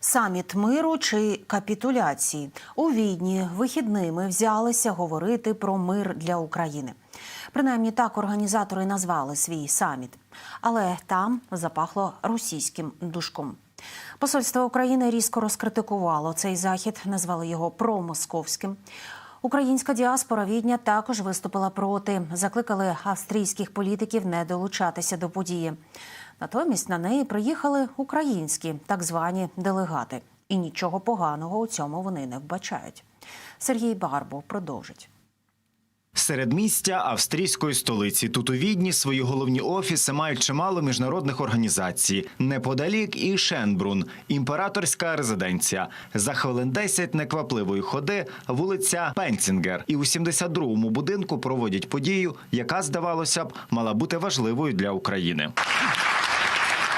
Саміт миру чи капітуляції у відні вихідними взялися говорити про мир для України. Принаймні так організатори назвали свій саміт, але там запахло російським душком. Посольство України різко розкритикувало цей захід, назвали його промосковським. Українська діаспора відня також виступила проти, закликали австрійських політиків не долучатися до події. Натомість на неї приїхали українські так звані делегати, і нічого поганого у цьому вони не вбачають. Сергій Барбов продовжить. Середмістя австрійської столиці тут у Відні свої головні офіси мають чимало міжнародних організацій. Неподалік і Шенбрун, імператорська резиденція. За хвилин 10 неквапливої ходи вулиця Пенцінгер. І у 72-му будинку проводять подію, яка, здавалося б, мала бути важливою для України.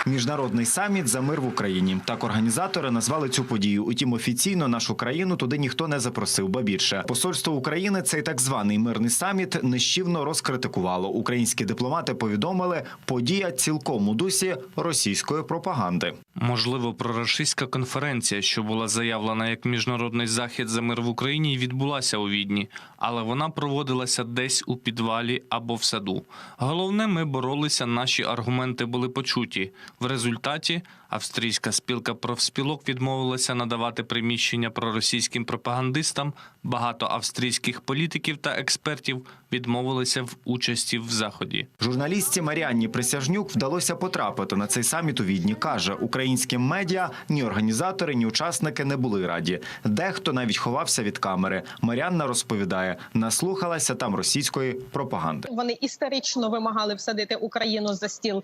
Міжнародний саміт за мир в Україні. Так організатори назвали цю подію. Утім, офіційно нашу країну туди ніхто не запросив. Ба більше посольство України цей так званий мирний саміт нищівно розкритикувало. Українські дипломати повідомили, подія цілком у дусі російської пропаганди. Можливо, проросійська конференція, що була заявлена як міжнародний захід за мир в Україні, відбулася у Відні, але вона проводилася десь у підвалі або в саду. Головне, ми боролися, наші аргументи були почуті. В результаті австрійська спілка профспілок відмовилася надавати приміщення проросійським пропагандистам. Багато австрійських політиків та експертів відмовилися в участі в заході. Журналістці Маріанні Присяжнюк вдалося потрапити на цей саміт у Відні. каже, українським медіа ні організатори, ні учасники не були раді. Дехто навіть ховався від камери. Маріанна розповідає, наслухалася там російської пропаганди. Вони історично вимагали всадити Україну за стіл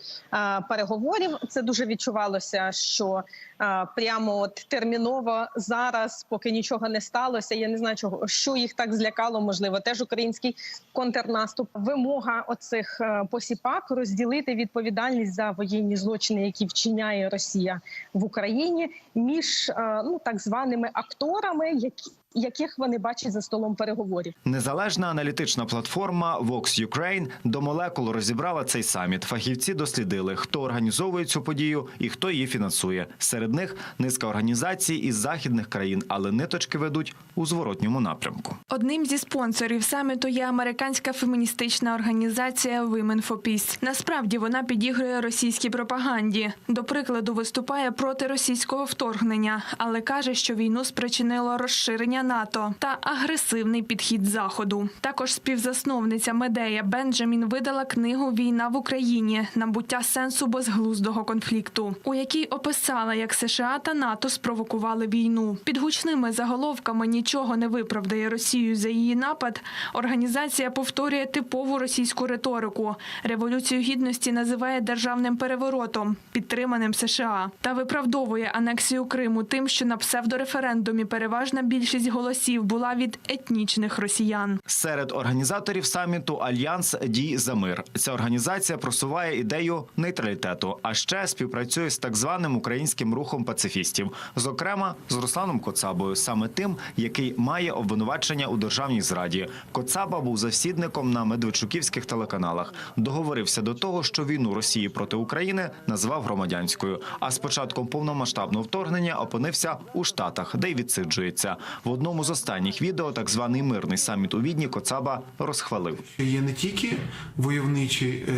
переговорів. Це дуже відчувалося, що е, прямо от терміново зараз, поки нічого не сталося. Я не знаю, чого що їх так злякало. Можливо, теж український контрнаступ. Вимога оцих е, посіпак розділити відповідальність за воєнні злочини, які вчиняє Росія в Україні, між е, ну так званими акторами, які яких вони бачать за столом переговорів. Незалежна аналітична платформа Vox Ukraine до молекул розібрала цей саміт. Фахівці дослідили, хто організовує цю подію і хто її фінансує. Серед них низка організацій із західних країн, але ниточки ведуть у зворотньому напрямку. Одним зі спонсорів саміту є американська феміністична організація Women for Peace. Насправді вона підігрує російській пропаганді. До прикладу, виступає проти російського вторгнення, але каже, що війну спричинило розширення НАТО та агресивний підхід заходу. Також співзасновниця Медея Бенджамін видала книгу Війна в Україні набуття сенсу безглуздого конфлікту, у якій описала, як США та НАТО спровокували війну. Під гучними заголовками нічого не виправдає Росію за її напад. Організація повторює типову російську риторику. Революцію гідності називає державним переворотом, підтриманим США, та виправдовує анексію Криму тим, що на псевдореферендумі переважна більшість голосів була від етнічних росіян. Серед організаторів саміту Альянс Дій за мир. Ця організація просуває ідею нейтралітету, а ще співпрацює з так званим українським рухом пацифістів, зокрема з Русланом Коцабою, саме тим, який має обвинувачення у державній зраді. Коцаба був завсідником на медведчуківських телеканалах. Договорився до того, що війну Росії проти України назвав громадянською. А з початком повномасштабного вторгнення опинився у Штатах, де й відсиджується. Одному з останніх відео так званий мирний саміт у Відні Коцаба розхвалив. Є не тільки войовничі е,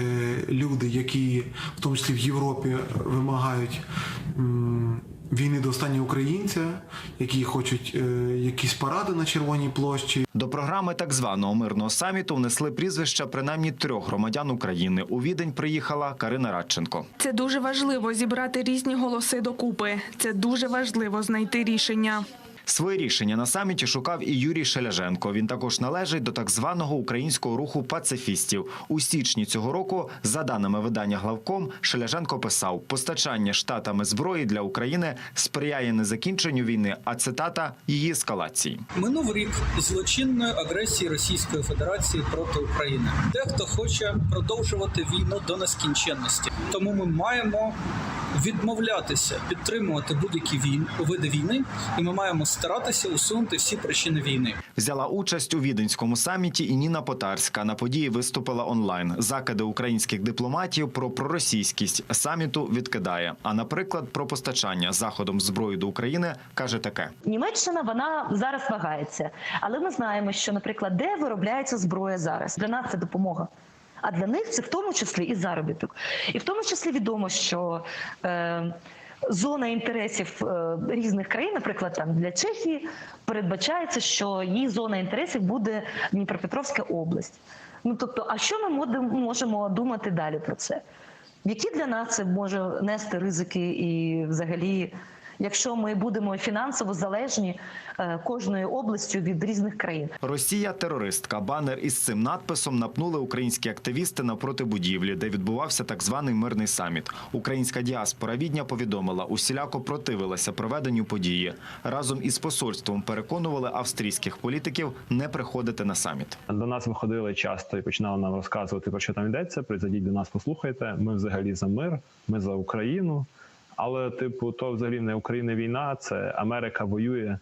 люди, які в тому числі в Європі вимагають війни до останнього українця, які хочуть е, якісь паради на Червоній площі. До програми так званого мирного саміту внесли прізвища принаймні трьох громадян України. У відень приїхала Карина Радченко. Це дуже важливо зібрати різні голоси докупи. Це дуже важливо знайти рішення. Своє рішення на саміті шукав і Юрій Шеляженко. Він також належить до так званого українського руху пацифістів. У січні цього року, за даними видання главком, Шеляженко писав: постачання штатами зброї для України сприяє не закінченню війни, а цитата її ескалації. Минув рік злочинної агресії Російської Федерації проти України. Дехто хоче продовжувати війну до нескінченності. Тому ми маємо відмовлятися підтримувати будь-які війни види війни, і ми маємо старатися усунути всі причини війни. Взяла участь у віденському саміті і Ніна Потарська. На події виступила онлайн. Закиди українських дипломатів про проросійськість саміту відкидає. А наприклад, про постачання заходом зброї до України каже таке: Німеччина вона зараз вагається, але ми знаємо, що, наприклад, де виробляється зброя зараз. Для нас це допомога. А для них це в тому числі і заробіток. І в тому числі відомо, що е, зона інтересів е, різних країн, наприклад, там для Чехії, передбачається, що її зона інтересів буде Дніпропетровська область. Ну тобто, а що ми можемо думати далі про це? Які для нас це може нести ризики і взагалі, якщо ми будемо фінансово залежні е, кожною областю від різних країн? Росія терористка. Банер із цим надписом напнули українські активісти навпроти будівлі, де відбувався так званий мирний саміт. Українська діаспора Відня повідомила, усіляко противилася проведенню події. Разом із посольством переконували австрійських політиків не приходити на саміт. До нас виходили часто і починали нам розказувати про що там йдеться. Прийдіть до нас, послухайте. Ми взагалі за мир, ми за Україну. Але, типу, то взагалі не Україна війна, це Америка воює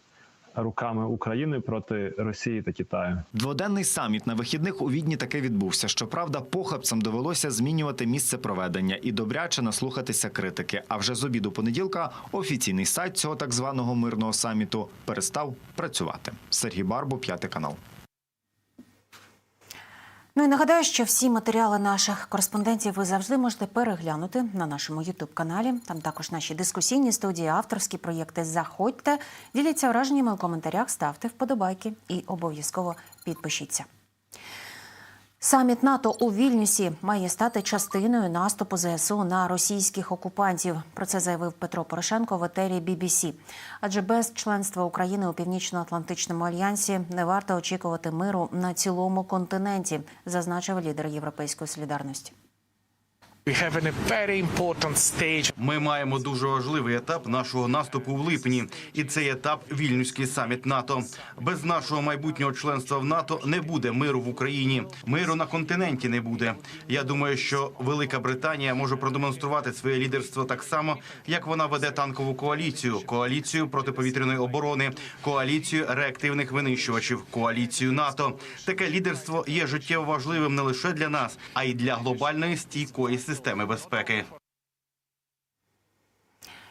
руками України проти Росії та Китаю. Дводенний саміт на вихідних у Відні таки відбувся. Щоправда, похабцям довелося змінювати місце проведення і добряче наслухатися критики. А вже з обіду понеділка офіційний сайт цього так званого мирного саміту перестав працювати. Сергій Барбу, п'ятий канал. Ну і нагадаю, що всі матеріали наших кореспондентів ви завжди можете переглянути на нашому ютуб каналі. Там також наші дискусійні студії, авторські проєкти. Заходьте, діліться враженнями у коментарях, ставте вподобайки і обов'язково підпишіться. Саміт НАТО у Вільнюсі має стати частиною наступу ЗСУ на російських окупантів. Про це заявив Петро Порошенко в етері BBC. Адже без членства України у Північно-Атлантичному альянсі не варто очікувати миру на цілому континенті, зазначив лідер Європейської солідарності. Ми маємо дуже важливий етап нашого наступу в липні, і цей етап вільнюський саміт НАТО. Без нашого майбутнього членства в НАТО не буде миру в Україні. Миру на континенті не буде. Я думаю, що Велика Британія може продемонструвати своє лідерство так само, як вона веде танкову коаліцію, коаліцію протиповітряної оборони, коаліцію реактивних винищувачів, коаліцію НАТО. Таке лідерство є життєво важливим не лише для нас, а й для глобальної стійкої системи безпеки.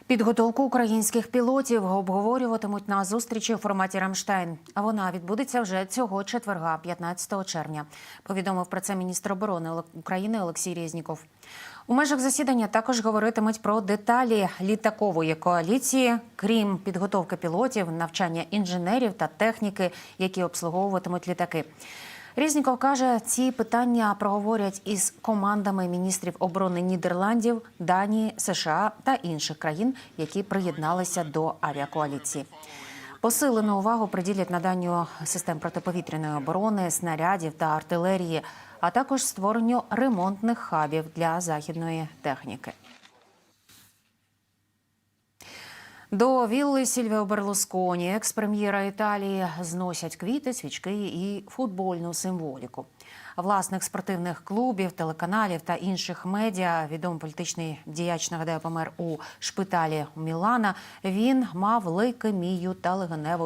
Підготовку українських пілотів обговорюватимуть на зустрічі у форматі Рамштайн. А вона відбудеться вже цього четверга, 15 червня. Повідомив про це міністр оборони України Олексій Резніков. У межах засідання також говоритимуть про деталі літакової коаліції, крім підготовки пілотів, навчання інженерів та техніки, які обслуговуватимуть літаки. Різніков каже, ці питання проговорять із командами міністрів оборони Нідерландів, Данії, США та інших країн, які приєдналися до авіакоаліції. Посилену увагу приділять наданню систем протиповітряної оборони, снарядів та артилерії, а також створенню ремонтних хабів для західної техніки. До вілли Сільвіо Берлусконі, екс-прем'єра Італії, зносять квіти, свічки і футбольну символіку. Власник спортивних клубів, телеканалів та інших медіа, відомий політичний діяч нагадаю, помер у шпиталі Мілана. Він мав лейкемію та легеневу